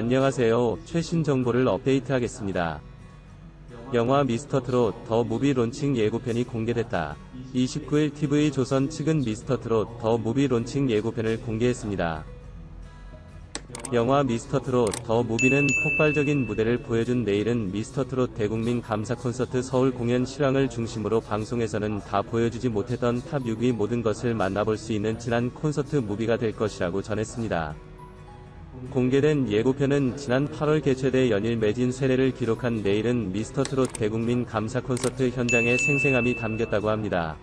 안녕하세요. 최신 정보를 업데이트하겠습니다. 영화 미스터 트롯 더 무비 론칭 예고편이 공개됐다. 29일 TV 조선 측은 미스터 트롯 더 무비 론칭 예고편을 공개했습니다. 영화 미스터 트롯 더 무비는 폭발적인 무대를 보여준 내일은 미스터 트롯 대국민 감사 콘서트 서울 공연 실황을 중심으로 방송에서는 다 보여주지 못했던 탑 6위 모든 것을 만나볼 수 있는 지난 콘서트 무비가 될 것이라고 전했습니다. 공개된 예고편은 지난 8월 개최돼 연일 매진 세례를 기록한 내일은 미스터 트롯 대국민 감사 콘서트 현장의 생생함이 담겼다고 합니다.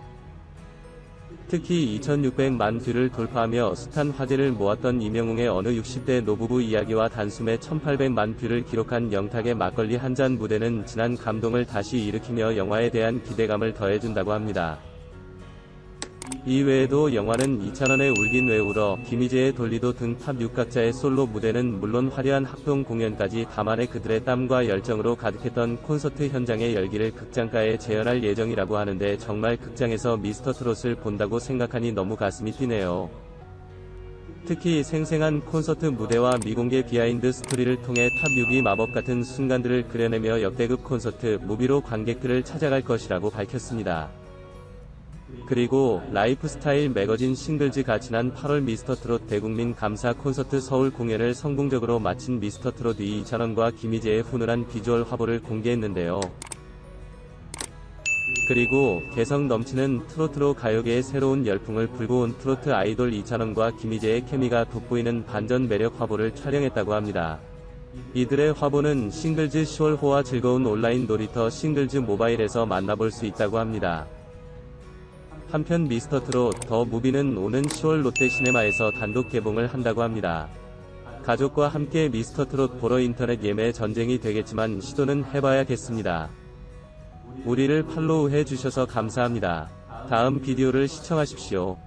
특히 2600만 뷰를 돌파하며 숱한 화제를 모았던 이명웅의 어느 60대 노부부 이야기와 단숨에 1800만 뷰를 기록한 영탁의 막걸리 한 잔 무대는 지난 감동을 다시 일으키며 영화에 대한 기대감을 더해준다고 합니다. 이 외에도 영화는 이찬원의 울긴 왜 울어, 김희재의 돌리도 등 탑 6각자의 솔로 무대는 물론 화려한 합동 공연까지 다만에 그들의 땀과 열정으로 가득했던 콘서트 현장의 열기를 극장가에 재현할 예정이라고 하는데 정말 극장에서 미스터 트롯을 본다고 생각하니 너무 가슴이 뛰네요. 특히 생생한 콘서트 무대와 미공개 비하인드 스토리를 통해 탑 6이 마법 같은 순간들을 그려내며 역대급 콘서트 무비로 관객들을 찾아갈 것이라고 밝혔습니다. 그리고 라이프스타일 매거진 싱글즈가 지난 8월 미스터트롯 대국민 감사 콘서트 서울 공연을 성공적으로 마친 미스터트롯 이찬원과 김희재의 훈훈한 비주얼 화보를 공개했는데요. 그리고 개성 넘치는 트로트로 가요계의 새로운 열풍을 불고 온 트로트 아이돌 이찬원과 김희재의 케미가 돋보이는 반전 매력 화보를 촬영했다고 합니다. 이들의 화보는 싱글즈 10월 호와 즐거운 온라인 놀이터 싱글즈 모바일에서 만나볼 수 있다고 합니다. 한편 미스터 트롯 더 무비는 오는 10월 롯데시네마에서 단독 개봉을 한다고 합니다. 가족과 함께 미스터 트롯 보러 인터넷 예매 전쟁이 되겠지만 시도는 해봐야겠습니다. 우리를 팔로우해 주셔서 감사합니다. 다음 비디오를 시청하십시오.